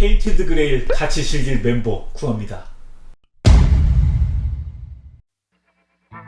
페인티드 그레일 같이 즐길 멤버 구합니다.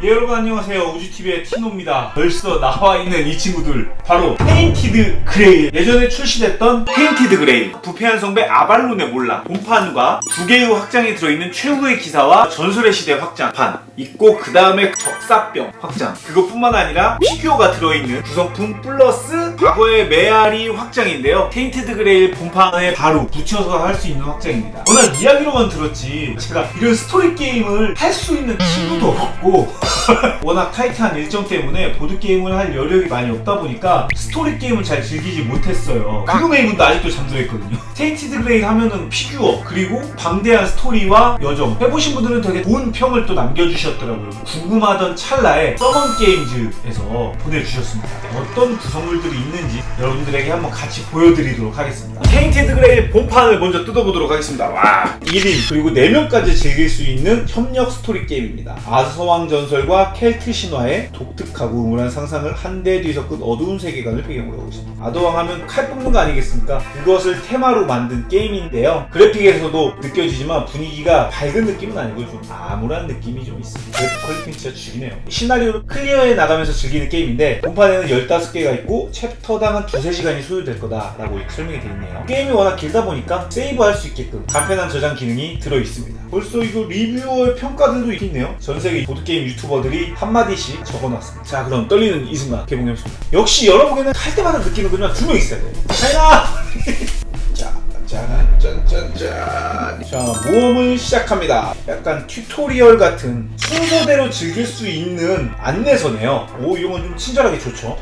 예, 여러분 안녕하세요. 우주TV의 티노입니다. 벌써 나와 있는 이 친구들 바로 페인티드 그레일. 예전에 출시됐던 페인티드 그레일. 부패한 성배 아발론의 몰라 본판과 두 개의 확장이 들어있는 최후의 기사와 전설의 시대 확장판. 있고 그 다음에 적사병 확장. 그것뿐만 아니라 피규어가 들어있는 구성품 플러스 과거의 메아리 확장인데요. 페인티드 그레일 본판에 바로 붙여서 할 수 있는 확장입니다. 워낙 이야기로만 들었지 제가 이런 스토리 게임을 할 수 있는 친구도 없고 워낙 타이트한 일정 때문에 보드게임을 할 여력이 많이 없다 보니까 스토리 게임을 잘 즐기지 못했어요. 그금의 이분도 아직도 잠들어있거든요. 테이티드 그레이 하면은 피규어, 그리고 방대한 스토리와 여정. 해보신 분들은 되게 좋은 평을 또 남겨주셨더라고요. 궁금하던 찰나에 서먼 게임즈에서 보내주셨습니다. 어떤 구성물들이 있는지 여러분들에게 한번 같이 보여드리도록 하겠습니다. 테이티드 그레이 본판을 먼저 뜯어보도록 하겠습니다. 와! 1인, 그리고 4명까지 즐길 수 있는 협력 스토리 게임입니다. 아서왕 전 설과 켈트 신화의 독특하고 우물한 상상을 한데 뒤섞은 어두운 세계관을 배경으로 하고 있습니다. 아더왕 하면 칼 뽑는 거 아니겠습니까? 그것을 테마로 만든 게임인데요. 그래픽에서도 느껴지지만 분위기가 밝은 느낌은 아니고 좀 암울한 느낌이 좀 있습니다. 그래픽 퀄리티는 진짜 죽이네요. 시나리오를 클리어해 나가면서 즐기는 게임인데 본판에는 15개가 있고 챕터당 한 두세 시간이 소요될 거다라고 설명이 되어 있네요. 게임이 워낙 길다 보니까 세이브할 수 있게끔 간편한 저장 기능이 들어 있습니다. 벌써 이거 리뷰어의 평가들도 있네요. 전 세계 보드게임 유튜 버들이 한마디씩 적어놨습니다. 자, 그럼 떨리는 이 순간 개봉해보겠습니다. 역시 열어보기는 할 때마다 느끼는 거지만 두 명 있어야 돼요. 차이나! 자, 짠, 짠, 짠, 짠. 자, 모험을 시작합니다. 약간 튜토리얼 같은 순서대로 즐길 수 있는 안내서네요. 오, 이런 건 좀 친절하게 좋죠.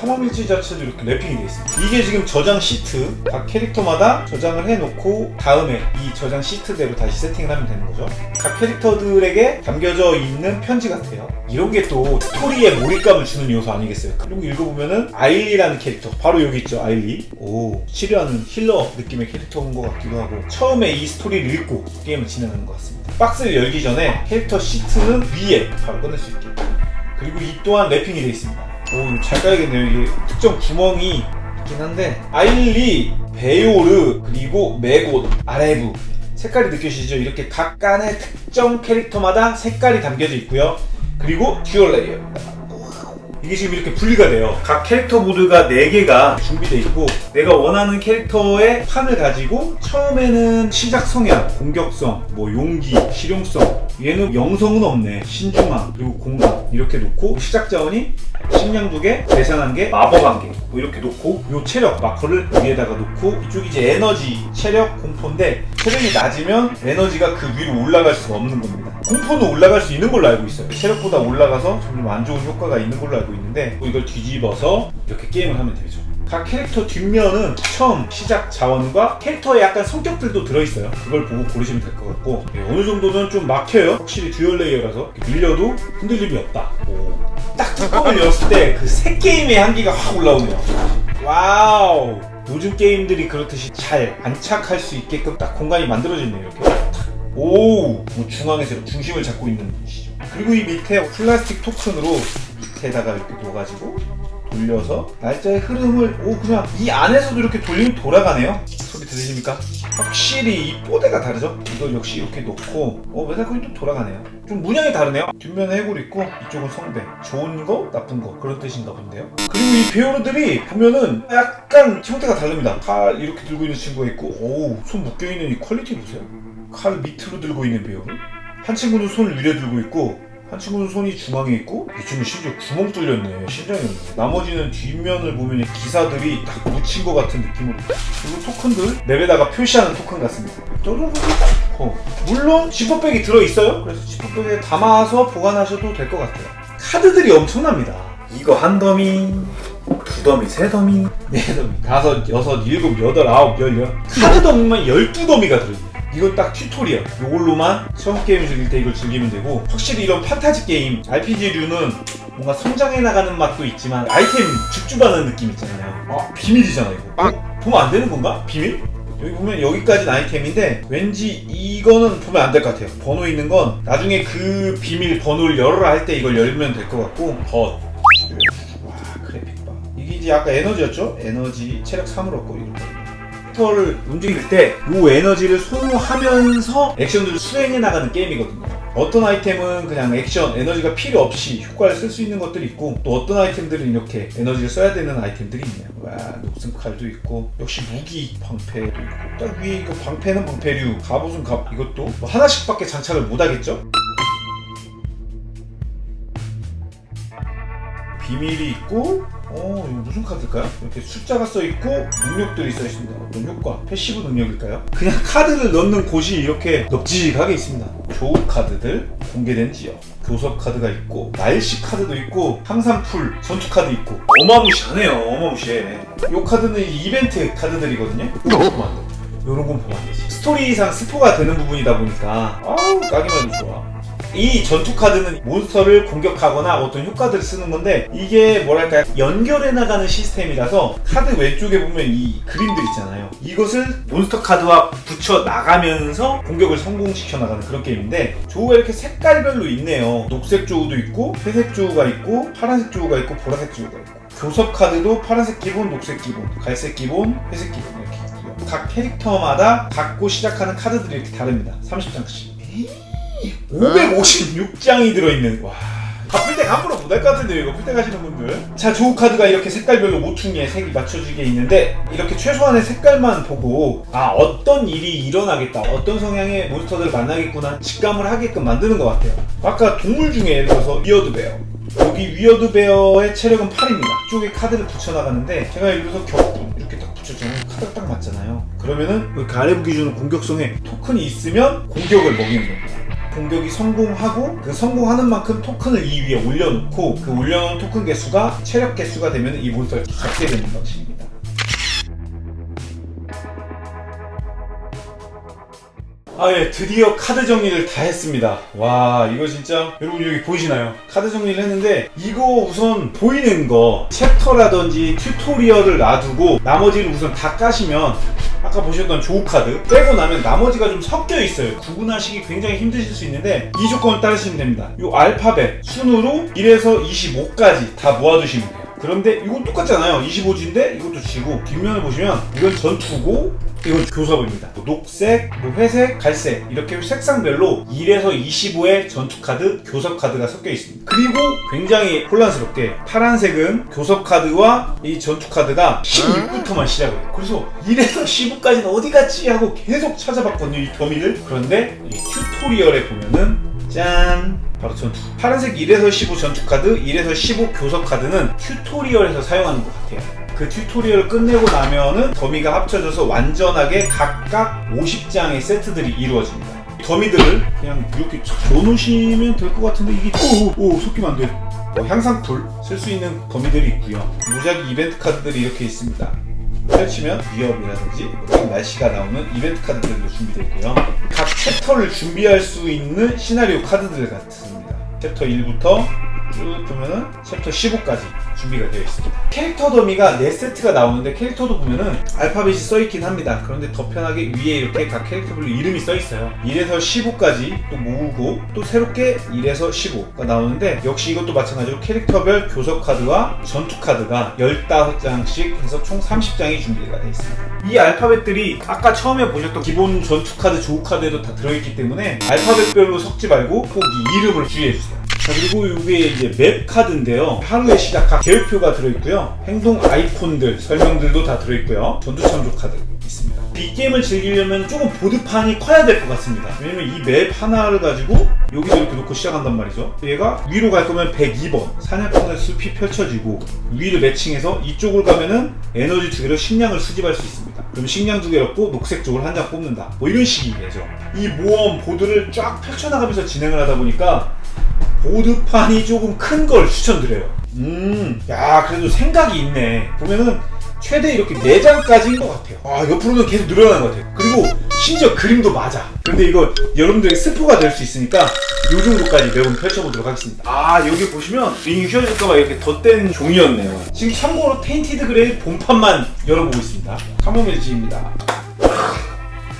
탐험일지 자체도 이렇게 랩핑이 되어 있습니다. 이게 지금 저장 시트. 각 캐릭터마다 저장을 해놓고 다음에 이 저장 시트대로 다시 세팅을 하면 되는 거죠. 각 캐릭터들에게 담겨져 있는 편지 같아요. 이런 게 또 스토리에 몰입감을 주는 요소 아니겠어요? 거 읽어보면은 아일리라는 캐릭터. 바로 여기 있죠, 아일리. 오, 치료하는 힐러 느낌의 캐릭터인 것 같기도 하고. 처음에 이 스토리를 읽고 게임을 진행하는 것 같습니다. 박스를 열기 전에 캐릭터 시트는 위에 바로 꺼낼 수 있게. 그리고 이 또한 랩핑이 되어 있습니다. 오, 잘 까야겠네요. 이게 특정 구멍이 있긴 한데. 아일리, 베요르, 그리고 메고, 아레브. 색깔이 느껴지시죠? 이렇게 각 간의 특정 캐릭터마다 색깔이 담겨져 있고요. 그리고 듀얼 레이어입니다. 이게 지금 이렇게 분리가 돼요. 각 캐릭터 보드가 4개가 준비되어 있고 내가 원하는 캐릭터의 판을 가지고 처음에는 시작 성향, 공격성, 뭐 용기, 실용성 얘는 영성은 없네. 신중함, 그리고 공감 이렇게 놓고 시작 자원이 식량 두 개, 재산 한 개, 마법 한 개. 뭐 이렇게 놓고 요 체력 마커를 위에다가 놓고 이쪽이 이제 에너지, 체력, 공포인데 체력이 낮으면 에너지가 그 위로 올라갈 수가 없는 겁니다. 공포는 올라갈 수 있는 걸로 알고 있어요. 체력보다 올라가서 점점 안 좋은 효과가 있는 걸로 알고 있는데 이걸 뒤집어서 이렇게 게임을 하면 되죠. 각 캐릭터 뒷면은 처음 시작 자원과 캐릭터의 약간 성격들도 들어있어요. 그걸 보고 고르시면 될 것 같고 네, 어느 정도는 좀 막혀요. 확실히 듀얼 레이어라서 밀려도 흔들림이 없다. 오. 딱 뚜껑을 열었을 때 그 새 게임의 향기가 확 올라오네요. 와우. 요즘 게임들이 그렇듯이 잘 안착할 수 있게끔 딱 공간이 만들어져 있네요. 이렇게. 탁. 오, 뭐 중앙에서 중심을 잡고 있는 시죠. 그리고 이 밑에 플라스틱 토큰으로 밑에다가 이렇게 놓아가지고 돌려서 날짜의 흐름을 오 그냥 이 안에서도 이렇게 돌리면 돌아가네요. 소리 들으십니까? 확실히 이 뽀대가 다르죠? 이걸 역시 이렇게 놓고 어 메탈코인 또 돌아가네요. 좀 문양이 다르네요. 뒷면에 해골 있고 이쪽은 성배. 좋은 거, 나쁜 거 그런 뜻인가 본데요. 그리고 이 배우들이 보면은 약간 형태가 다릅니다. 칼 이렇게 들고 있는 친구가 있고 오손 묶여 있는 이 퀄리티 보세요. 칼 밑으로 들고 있는 배우. 한 친구는 손을 위에 들고 있고 한 친구는 손이 중앙에 있고 이 친구 심지어 구멍 뚫렸네. 심장이. 없네 나머지는 뒷면을 보면 기사들이 딱 묻힌 것 같은 느낌으로. 그리고 토큰들? 맵에다가 표시하는 토큰 같습니다. 또르르르 어. 물론 지퍼백이 들어있어요. 그래서 지퍼백에 담아서 보관하셔도 될 것 같아요. 카드들이 엄청납니다. 이거 한 더미 두 더미, 세 더미, 네 더미, 다섯, 여섯, 일곱, 여덟, 아홉, 열, 열. 카드 더미만 열두 더미가 들어있네 이건 딱 튜토리얼. 이걸로만 처음 게임 즐길 때 이걸 즐기면 되고 확실히 이런 판타지 게임, RPG류는 뭔가 성장해 나가는 맛도 있지만 아이템 죽주받는 느낌 있잖아요. 아 비밀이잖아 이거. 어? 보면 안 되는 건가? 비밀? 여기 보면 여기까지는 아이템인데 왠지 이거는 보면 안 될 것 같아요. 번호 있는 건 나중에 그 비밀 번호를 열어라 할 때 이걸 열면 될 것 같고 덧. 와 그래픽 봐. 이게 이제 아까 에너지였죠? 에너지 체력 3을 얻고 이런 거. 캐릭터를 움직일 때 이 에너지를 소모하면서 액션들을 수행해 나가는 게임이거든요. 어떤 아이템은 그냥 액션, 에너지가 필요 없이 효과를 쓸 수 있는 것들이 있고 또 어떤 아이템들은 이렇게 에너지를 써야 되는 아이템들이 있네요. 와, 녹슨 칼도 있고 역시 무기 방패도 있고 딱 위에 이거 방패는 방패류, 갑옷은 갑 이것도 뭐 하나씩밖에 장착을 못 하겠죠? 비밀이 있고 어 이거 무슨 카드일까요? 이렇게 숫자가 써 있고 능력들이 써 있습니다. 어떤 효과? 패시브 능력일까요? 그냥 카드를 넣는 곳이 이렇게 넉지하게 있습니다. 조우 카드들 공개된 지역. 교섭 카드가 있고 날씨 카드도 있고 항상 풀 전투 카드 있고 어마무시하네요 어마무시해 이 카드는 이벤트 카드들이거든요. 요런 건 보면 안 되지 스토리상 스포가 되는 부분이다 보니까 아우 까기만 해도 좋아 이 전투 카드는 몬스터를 공격하거나 어떤 효과들을 쓰는 건데 이게 뭐랄까 연결해 나가는 시스템이라서 카드 왼쪽에 보면 이 그림들 있잖아요. 이것을 몬스터 카드와 붙여 나가면서 공격을 성공시켜 나가는 그런 게임인데 조우가 이렇게 색깔별로 있네요. 녹색 조우도 있고 회색 조우가 있고 파란색 조우가 있고 보라색 조우가 있고. 교섭 카드도 파란색 기본, 녹색 기본, 갈색 기본, 회색 기본 이렇게 있고요. 각 캐릭터마다 갖고 시작하는 카드들이 이렇게 다릅니다. 30장씩 556장이 들어있는 와. 갚을 때 함부로 못 할 것 같은데요 이거 풀때 가시는 분들? 자 조우 카드가 이렇게 색깔별로 모퉁이에 색이 맞춰지게 있는데 이렇게 최소한의 색깔만 보고 아 어떤 일이 일어나겠다 어떤 성향의 몬스터들을 만나겠구나 직감을 하게끔 만드는 것 같아요. 아까 동물 중에 예를 들어서 위어드 베어. 여기 위어드 베어의 체력은 8입니다. 이쪽에 카드를 붙여나가는데 제가 예를 들어서 격분 이렇게 딱 붙여주면 카드가 딱 맞잖아요. 그러면은 그 가레브 기준으로 공격성에 토큰이 있으면 공격을 먹이는 겁니다 공격이 성공하고 그 성공하는 만큼 토큰을 이 위에 올려놓고 그 올려놓은 토큰 개수가 체력 개수가 되면 이 몬스터를 잡게 되는 방식입니다. 아, 예, 드디어 카드 정리를 다 했습니다. 와, 이거 진짜, 여러분 여기 보이시나요? 카드 정리를 했는데, 이거 우선 보이는 거, 챕터라든지 튜토리얼을 놔두고, 나머지를 우선 다 까시면, 아까 보셨던 조우 카드, 빼고 나면 나머지가 좀 섞여 있어요. 구분하시기 굉장히 힘드실 수 있는데, 이 조건을 따르시면 됩니다. 이 알파벳, 순으로 1에서 25까지 다 모아두시면 돼요. 그런데 이건 똑같잖아요. 25G인데 이것도 G고 뒷면을 보시면 이건 전투고 이건 교섭입니다. 뭐 녹색, 뭐 회색, 갈색 이렇게 색상별로 1에서 25의 전투 카드, 교섭 카드가 섞여 있습니다. 그리고 굉장히 혼란스럽게 파란색은 교섭 카드와 이 전투 카드가 16부터만 시작해요. 그래서 1에서 15까지는 어디 갔지 하고 계속 찾아봤거든요. 이 범위를. 그런데 이 튜토리얼에 보면은 짠! 바로 전투. 파란색 1에서 15 전투 카드, 1에서 15 교섭 카드는 튜토리얼에서 사용하는 것 같아요. 그 튜토리얼을 끝내고 나면은 더미가 합쳐져서 완전하게 각각 50장의 세트들이 이루어집니다. 더미들을 그냥 이렇게 쫙 넣어놓으시면 될 것 같은데 이게 오오 오, 섞이면 안 돼. 뭐 향상풀 쓸수 있는 더미들이 있고요. 무작위 이벤트 카드들이 이렇게 있습니다. 펼치면 위협이라든지 날씨가 나오는 이벤트 카드들도 준비되어 있고요. 각 챕터를 준비할 수 있는 시나리오 카드들 같습니다. 챕터 1부터 쭉 보면은 챕터 15까지 준비가 되어 있습니다. 캐릭터 더미가 4세트가 나오는데 캐릭터도 보면은 알파벳이 써 있긴 합니다. 그런데 더 편하게 위에 이렇게 각 캐릭터별로 이름이 써 있어요. 1에서 15까지 또 모으고 또 새롭게 1에서 15가 나오는데 역시 이것도 마찬가지로 캐릭터별 교섭 카드와 전투 카드가 15장씩 해서 총 30장이 준비가 되어 있습니다. 이 알파벳들이 아까 처음에 보셨던 기본 전투 카드, 조우 카드에도 다 들어있기 때문에 알파벳별로 섞지 말고 꼭 이 이름을 주의해주세요. 자 그리고 이게 이제 맵 카드인데요. 하루의 시작 각 계획표가 들어있고요. 행동 아이콘들 설명들도 다 들어있고요. 전투 참조 카드 있습니다. 이 게임을 즐기려면 조금 보드판이 커야 될 것 같습니다. 왜냐면 이 맵 하나를 가지고 여기도 이렇게 놓고 시작한단 말이죠. 얘가 위로 갈 거면 102번 사냥꾼의 숲이 펼쳐지고 위를 매칭해서 이쪽을 가면은 에너지 두 개로 식량을 수집할 수 있습니다. 그럼 식량 두 개 얻고 녹색 쪽을 한 장 뽑는다. 뭐 이런 식이겠죠. 이 모험 보드를 쫙 펼쳐나가면서 진행을 하다 보니까 보드판이 조금 큰 걸 추천드려요. 음, 야, 그래도 생각이 있네. 보면은 최대 이렇게 4장까지인 것 같아요. 아, 옆으로는 계속 늘어나는 것 같아요. 그리고 심지어 그림도 맞아. 근데 이거 여러분들에게 스포가 될 수 있으니까 요 정도까지 매번 펼쳐보도록 하겠습니다. 아, 여기 보시면 링이 휘어질까봐 이렇게 덧댄 종이였네요. 지금 참고로 테인티드 그레이 본판만 열어보고 있습니다. 카모밀 지입니다.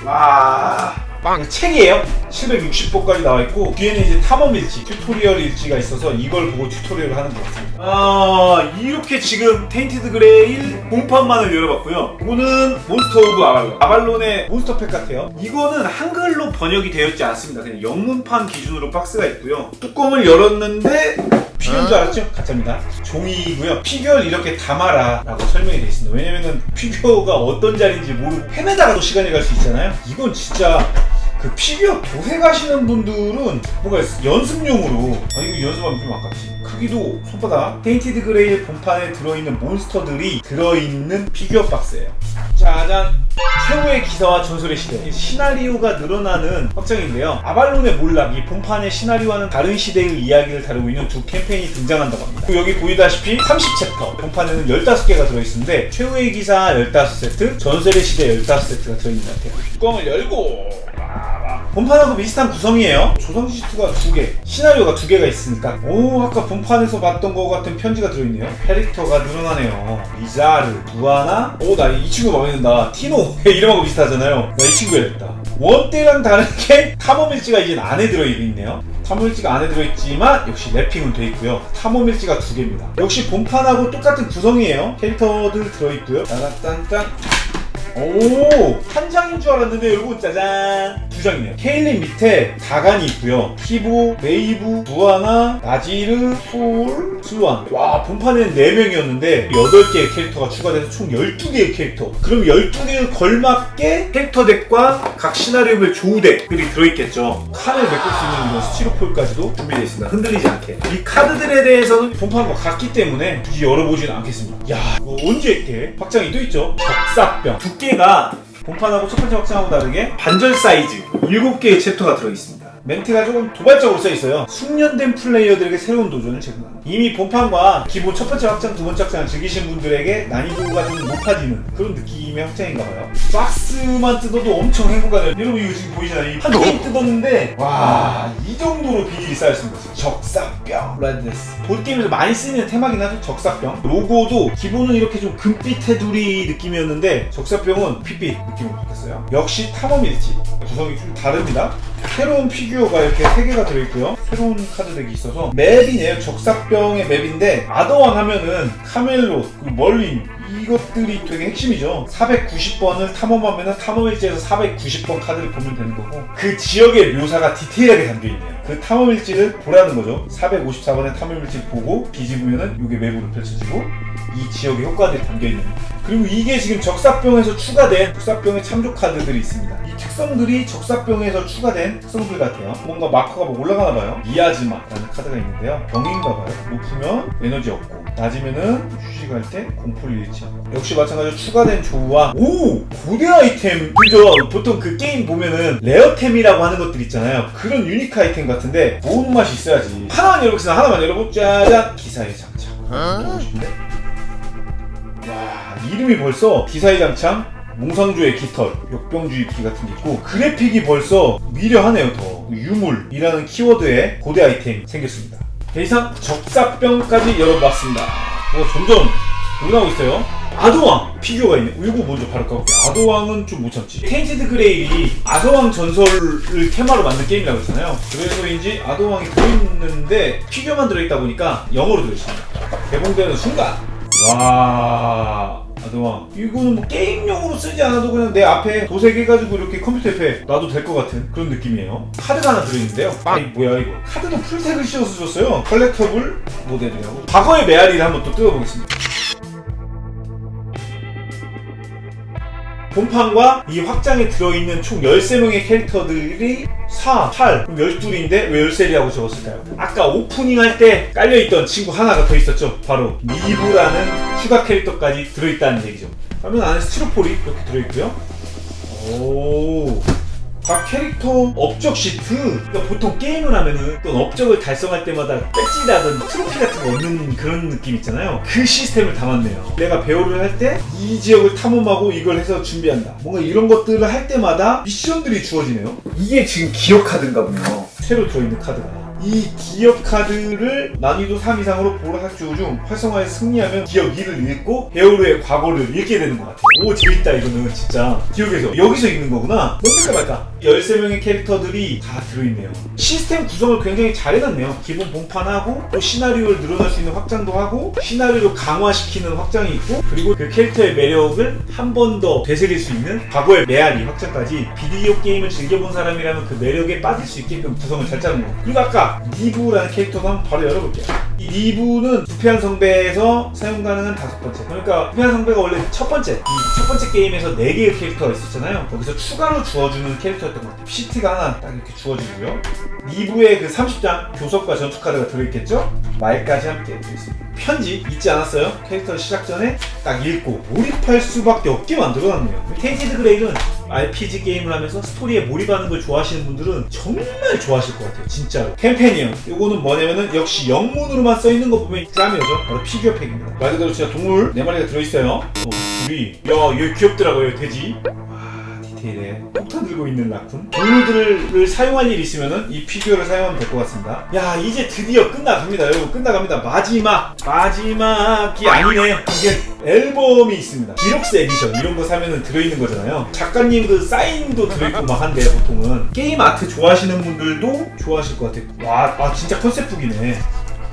와. 책이에요. 760호까지 나와 있고 뒤에는 이제 탐험 일지, 튜토리얼 일지가 있어서 이걸 보고 튜토리얼을 하는 것 같습니다. 아 이렇게 지금 테인티드 그레일 공판만을 열어봤고요. 이거는 몬스터 오브 아발론. 아발론의 몬스터 팩 같아요. 이거는 한글로 번역이 되어 있지 않습니다. 그냥 영문판 기준으로 박스가 있고요. 뚜껑을 열었는데 피규어인 줄 알았죠? 가짜입니다. 종이고요. 피규어를 이렇게 담아라 라고 설명이 되어 있습니다. 왜냐면은 피규어가 어떤 자리인지 모르고 헤매다가 또 시간이 갈 수 있잖아요. 이건 진짜 그 피규어 도색 하시는 분들은 뭔가 연습용으로. 아 이거 연습하면 좀 아깝지. 크기도 손바닥. 페인티드 그레이 본판에 들어있는 몬스터들이 들어있는 피규어 박스예요. 짜잔 최후의 기사와 전설의 시대. 시나리오가 늘어나는 확장인데요. 아발론의 몰락 이 본판의 시나리오와는 다른 시대의 이야기를 다루고 있는 두 캠페인이 등장한다고 합니다. 그리고 여기 보이다시피 30챕터. 본판에는 15개가 들어있는데 최후의 기사 15세트 전설의 시대 15세트가 들어있는 것 같아요. 뚜껑을 열고 본판하고 비슷한 구성이에요. 조성 시트가 두 개, 시나리오가 두 개가 있으니까. 오, 아까 본판에서 봤던 거 같은 편지가 들어있네요. 캐릭터가 늘어나네요. 리자르, 부아나. 오, 나 이 친구 마음에 든다. 티노. 이름하고 비슷하잖아요. 나 이 친구 해야겠다. 원때랑 다르게 탐험일지가 이제 안에 들어있네요. 탐험일지가 안에 들어있지만 역시 랩핑은 돼 있고요. 탐험일지가 두 개입니다. 역시 본판하고 똑같은 구성이에요. 캐릭터들 들어있고요. 따란딴딴. 오! 한 장인 줄 알았는데 여러분 짜잔! 두 장이네요. 케일린 밑에 다간이 있고요. 키보, 메이브, 부아나, 나지르, 풀, 슬완. 와, 본판에는 4명이었는데 8개의 캐릭터가 추가돼서 총 12개의 캐릭터. 그럼 12개의 걸맞게 캐릭터 덱과 각 시나리오별 조우 덱들이 들어있겠죠. 칸을 메꿀 수 있는 이런 스티로폴까지도 준비되어 있습니다. 흔들리지 않게. 이 카드들에 대해서는 본판과 같기 때문에 굳이 열어보지는 않겠습니다. 야, 이거 언제 이렇게 확장이 또 있죠? 적사병. 두 께가 본판하고 첫 번째 확장하고 다르게 반절 사이즈 7개의 챕터가 들어있습니다. 멘트가 조금 도발적으로 써 있어요. 숙련된 플레이어들에게 새로운 도전을 제공합니다. 이미 본판과 기본 첫 번째 확장, 두 번째 확장을 즐기신 분들에게 난이도가 좀 높아지는 그런 느낌의 확장인가봐요. 박스만 뜯어도 엄청 행복하네요. 여러분 이거 지금 보이시나요? 한 게임 뜯었는데 와 이 정도로 비닐이 쌓였습니다. 적사병 라드레스 보드게임에서 많이 쓰이는 테마긴 하죠. 적사병 로고도 기본은 이렇게 좀 금빛 테두리 느낌이었는데 적사병은 핏빛 느낌으로 바뀌었어요. 역시 탐험일지 구성이 좀 다릅니다. 새로운 피규어가 이렇게 3개가 들어있고요. 새로운 카드덱이 있어서 맵이네요. 적사병의 맵인데 아더왕 하면은 카멜로, 그 멀린 이것들이 되게 핵심이죠. 490번을 탐험하면은 탐험일지에서 490번 카드를 보면 되는 거고 그 지역의 묘사가 디테일하게 담겨있네요. 그 탐험일지를 보라는 거죠. 454번의 탐험일지를 보고 뒤집으면은 이게 맵으로 펼쳐지고 이 지역의 효과들이 담겨 있는 그리고 이게 지금 적사병에서 추가된 적사병의 참조 카드들이 있습니다. 이 특성들이 적사병에서 추가된 특성들 같아요. 뭔가 마커가 뭐 올라가나 봐요. 미아즈마라는 카드가 있는데요. 병인가 봐요. 높으면 에너지 없고 낮으면은 휴식할 때 공포를 잃지 않고 역시 마찬가지로 추가된 조우와 오! 고대 아이템 그죠? 보통 그 게임 보면은 레어템이라고 하는 것들 있잖아요. 그런 유니크 아이템 같은데 모으는 맛이 있어야지. 하나만 열어보겠습니다. 하나만 열어보자. 짜잔! 기사의 장착. 보고 싶은데? 와 이름이 벌써 기사의 장창 몽상조의 깃털 역병주의 피 같은 게 있고 그래픽이 벌써 미려하네요 더. 유물이라는 키워드에 고대 아이템이 생겼습니다. 더 이상 적사병까지 열어봤습니다. 뭐가 점점 늘어나고 있어요. 아도왕 피규어가 있네. 이거 먼저 바로 까볼게요. 아도왕은 좀 못 참지. 테인티드 그레일이 아도왕 전설을 테마로 만든 게임이라고 했잖아요. 그래서인지 아도왕이 들어있는데 피규어만 들어있다 보니까 영어로 들어있습니다. 개봉되는 순간 와. 아도왕 이거는 뭐 게임용으로 쓰지 않아도 그냥 내 앞에 도색해가지고 이렇게 컴퓨터 옆에 놔도 될 것 같은 그런 느낌이에요. 카드가 하나 들어있는데요. 아이 뭐야 이거. 카드도 풀색을 씌워서 줬어요. 컬렉터블 모델이라고. 과거의 메아리를 한번 또 뜯어보겠습니다 본판과 이 확장에 들어있는 총 13명의 캐릭터들이 4, 8, 그럼 12인데 왜 13이라고 적었을까요? 아까 오프닝 할 때 깔려있던 친구 하나가 더 있었죠. 바로 미브라는 추가 캐릭터까지 들어있다는 얘기죠. 그러면 안에 스티로폴이 이렇게 들어있고요. 오. 각 캐릭터 업적 시트. 그러니까 보통 게임을 하면은 어떤 업적을 달성할 때마다 배지라든 트로피 같은 거 얻는 그런 느낌 있잖아요. 그 시스템을 담았네요. 내가 배우를 할 때 이 지역을 탐험하고 이걸 해서 준비한다. 뭔가 이런 것들을 할 때마다 미션들이 주어지네요. 이게 지금 기억 카드인가 보네요. 새로 들어있는 카드가 이 기업 카드를 난이도 3 이상으로 보라삭주 중 활성화에 승리하면 기업 2를 읽고 헤어로의 과거를 읽게 되는 것 같아요. 오 재밌다 이거는 진짜 기억에서 여기서 읽는 거구나. 뭔가 말까? 13명의 캐릭터들이 다 들어있네요. 시스템 구성을 굉장히 잘 해놨네요. 기본 본판하고 또 시나리오를 늘어날 수 있는 확장도 하고 시나리오를 강화시키는 확장이 있고 그리고 그 캐릭터의 매력을 한 번 더 되새길 수 있는 과거의 메아리 확장까지 비디오 게임을 즐겨본 사람이라면 그 매력에 빠질 수 있게끔 구성을 잘 짜는 거. 그리고 아까 니부라는 캐릭터도 한번 바로 열어볼게요. 이 니부는 부패한 성배에서 사용 가능한 다섯 번째. 그러니까 부패한 성배가 원래 첫 번째. 이 첫 번째 게임에서 네 개의 캐릭터가 있었잖아요. 거기서 추가로 주어주는 캐릭터였던 것 같아요. 시트가 하나 딱 이렇게 주어지고요. 니부의 그 30장 교섭과 전투 카드가 들어있겠죠? 말까지 함께 들어있습니다. 편지 잊지 않았어요? 캐릭터 시작 전에 딱 읽고 몰입할 수밖에 없게 만들어놨네요. 테이티드 그레이는 RPG 게임을 하면서 스토리에 몰입하는 걸 좋아하시는 분들은 정말 좋아하실 것 같아요. 진짜로. 캠페니언. 이거는 뭐냐면은 역시 영문으로만 써있는 거 보면 짬이죠. 바로 피규어 팩입니다. 말 그대로 진짜 동물 네 마리가 들어있어요. 어, 둘이. 야, 얘 귀엽더라고요, 돼지. 와, 디테일해. 폭탄 들고 있는 라쿤. 동물들을 사용할 일 있으면은 이 피규어를 사용하면 될 것 같습니다. 야, 이제 드디어 끝나갑니다. 여러분, 끝나갑니다. 마지막. 마지막이 아니네요. 이게 앨범이 있습니다. 디럭스 에디션 이런 거 사면은 들어있는 거잖아요. 작가님 그 사인도 들어있고 막 한데 보통은 게임 아트 좋아하시는 분들도 좋아하실 것 같아요. 와, 아 진짜 컨셉북이네.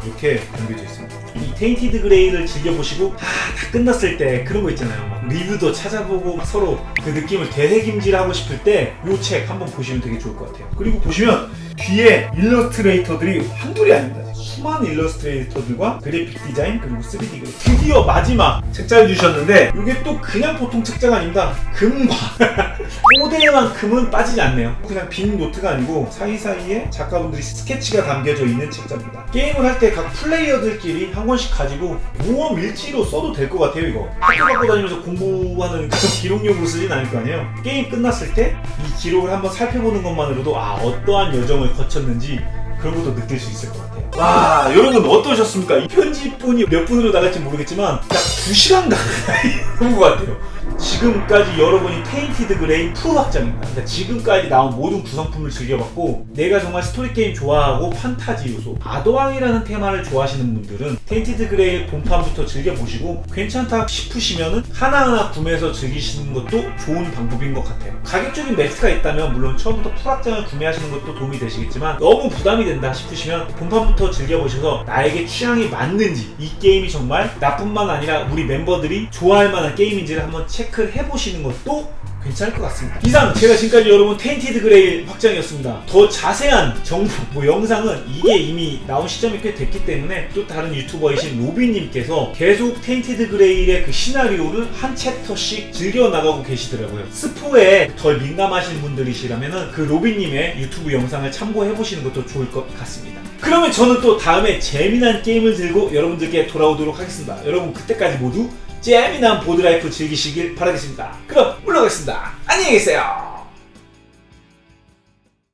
이렇게 담겨져 있습니다. 이 테인티드 그레이를 즐겨보시고 아, 다 끝났을 때 그런 거 있잖아요. 막 리뷰도 찾아보고 막 서로 그 느낌을 되새김질하고 싶을 때 이 책 한번 보시면 되게 좋을 것 같아요. 그리고 보시면 뒤에 일러스트레이터들이 한둘이 아닙니다. 수많은 일러스트레이터들과 그래픽 디자인 그리고 3D 그래픽 드디어 마지막 책자를 주셨는데 이게 또 그냥 보통 책자가 아닙니다. 금과 모델만큼은 빠지지 않네요. 그냥 빈 노트가 아니고 사이사이에 작가분들이 스케치가 담겨져 있는 책자입니다. 게임을 할 때 각 플레이어들끼리 한 권씩 가지고 모험 일지로 써도 될 것 같아요 이거. 학교 갖고 다니면서 공부하는 그런 기록용으로 쓰진 않을 거 아니에요. 게임 끝났을 때 이 기록을 한번 살펴보는 것만으로도 아 어떠한 여정을 거쳤는지 그런 것도 느낄 수 있을 것 같아요. 와, 여러분 어떠셨습니까? 이 편집분이 몇 분으로 나갈지 모르겠지만 딱 2시간 가까이 한것 같아요. 지금까지 여러분이 테인티드 그레이 풀 확장입니다. 그러니까 지금까지 나온 모든 구성품을 즐겨봤고 내가 정말 스토리 게임 좋아하고 판타지 요소, 아도왕이라는 테마를 좋아하시는 분들은 테인티드 그레이 본판부터 즐겨보시고 괜찮다 싶으시면은 하나하나 구매해서 즐기시는 것도 좋은 방법인 것 같아요. 가격적인 매스가 있다면 물론 처음부터 풀 확장을 구매하시는 것도 도움이 되시겠지만 너무 부담이 된다 싶으시면 본판부터 즐겨보셔서 나에게 취향이 맞는지 이 게임이 정말 나뿐만 아니라 우리 멤버들이 좋아할 만한 게임인지를 한번 체크 를 해보시는 것도 괜찮을 것 같습니다. 이상 제가 지금까지 여러분 테인티드 그레이 확장이었습니다. 더 자세한 정보, 뭐 영상은 이게 이미 나온 시점이 꽤 됐기 때문에 또 다른 유튜버이신 로빈님께서 계속 테인티드 그레이의 그 시나리오를 한 챕터씩 즐겨 나가고 계시더라고요. 스포에 덜 민감하신 분들이시라면은 그 로빈님의 유튜브 영상을 참고해 보시는 것도 좋을 것 같습니다. 그러면 저는 또 다음에 재미난 게임을 들고 여러분들께 돌아오도록 하겠습니다. 여러분 그때까지 모두 재미난 보드라이프 즐기시길 바라겠습니다. 그럼 물러가겠습니다. 안녕히 계세요.